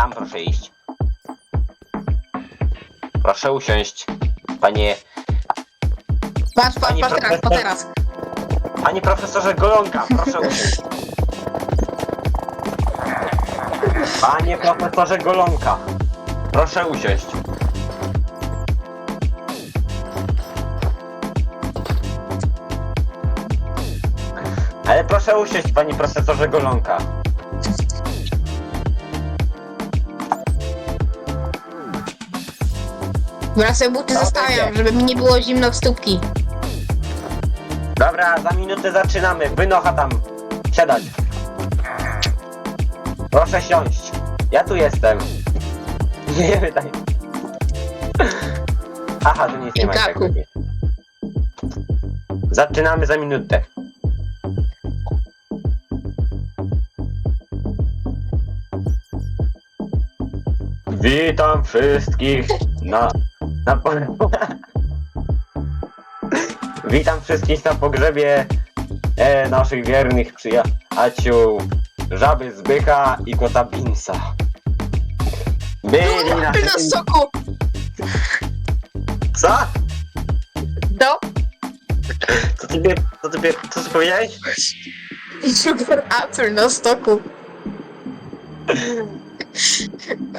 Tam proszę iść. Proszę usiąść. Panie, Patrz, patrz, Pani patrz teraz, patrz teraz. panie profesorze Golonka, proszę usiąść. Panie profesorze Golonka, proszę usiąść. Ale proszę usiąść, panie profesorze Golonka. Bo ja sobie buty Dobra, zostawiam, idzie. żeby mi nie było zimno w stópki. Dobra, za minutę zaczynamy. Wynocha tam. Siadać. Proszę siąść. Ja tu jestem. Nie pytaj. Aha, tu nic nie ma. nie. Zaczynamy za minutę. Witam wszystkich na... na po... Witam wszystkich na pogrzebie e, naszych wiernych przyjaciół Żaby Zbycha i Kota Binsa. Byli na Ty na soku! Co? No, Co ty, co ty, co ty powiedziałeś? sugar apple na stoku.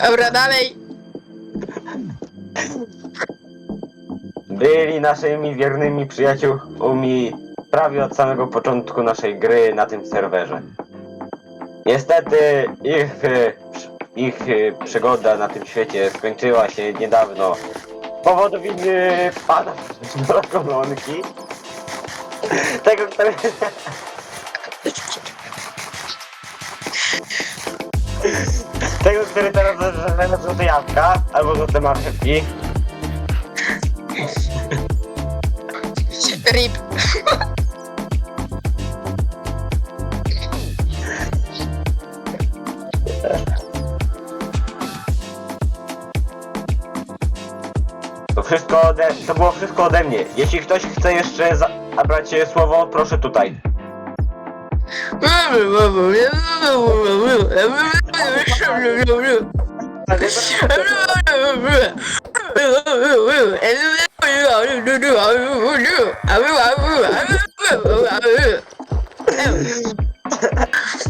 Dobra, dalej. Byli naszymi wiernymi przyjaciółmi prawie od samego początku naszej gry na tym serwerze. Niestety ich, e, ich e, przygoda na tym świecie skończyła się niedawno z powodu winy pana kolonki. Tego, który... Tego, który teraz zażywa złote jabłka albo złote marchewki. Rip. To wszystko ode, to było wszystko ode mnie. Jeśli ktoś chce jeszcze zabrać słowo, proszę tutaj.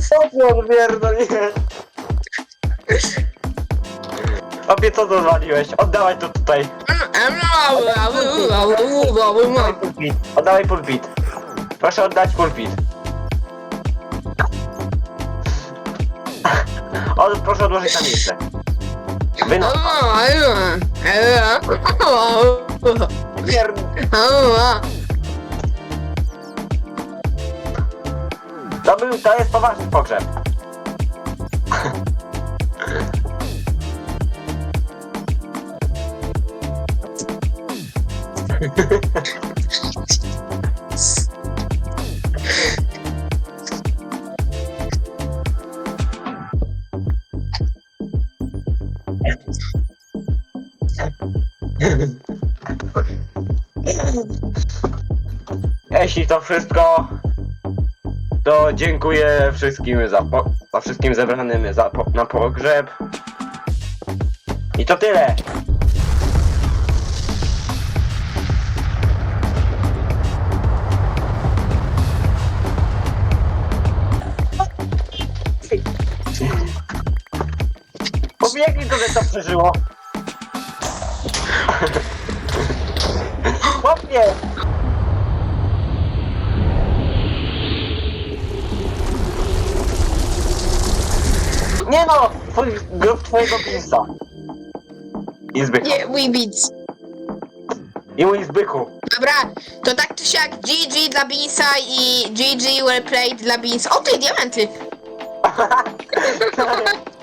Co ty odpierdoliłeś? Obie co dozwaliłeś? Oddawaj to tutaj. Oddawaj pulpit. Oddawaj pulpit. Proszę oddać pulpit. O, proszę odłożyć na miejsce. To był, to jest poważny pogrzeb. Jeśli to wszystko, to dziękuję wszystkim za, po, za wszystkim zebranym za, po, na pogrzeb. I to tyle. Pobiegli że to przeżyło. Chłopie! Nie no! Twój, grób twojego pinsa. I zbychu. Nie, Weebeats. I mój zbychu. Dobra, to tak czy siak GG dla Beansa i GG well played dla Beans. O ty, diamenty!